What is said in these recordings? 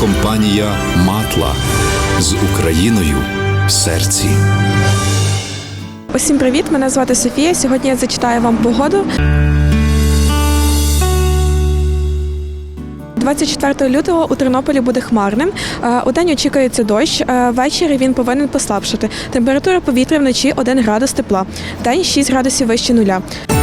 компанія Матла з Україною в серці. Усім привіт! Мене звати Софія. Сьогодні я зачитаю вам погоду. 24 лютого у Тернополі буде хмарним. Е, У день очікується дощ. е, Ввечері він повинен послабшати. Температура повітря вночі 1 градус тепла. День 6 градусів вище нуля. –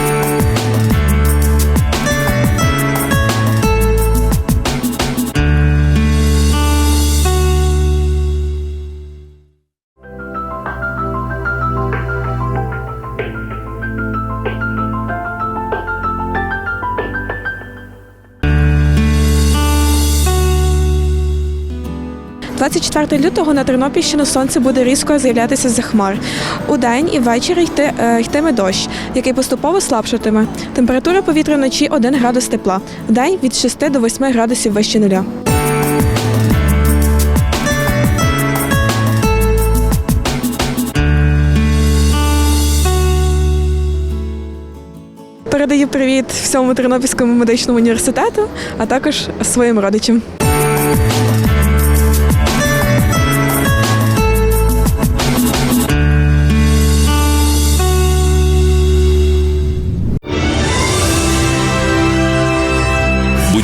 24 лютого на Тернопільщину сонце буде різко з'являтися за хмар. У день і ввечері йти, е, йтиме дощ, який поступово слабшатиме. Температура повітря вночі 1 градус тепла. В день від 6 до 8 градусів вище нуля. Передаю привіт всьому Тернопільському медичному університету, а також своїм родичам.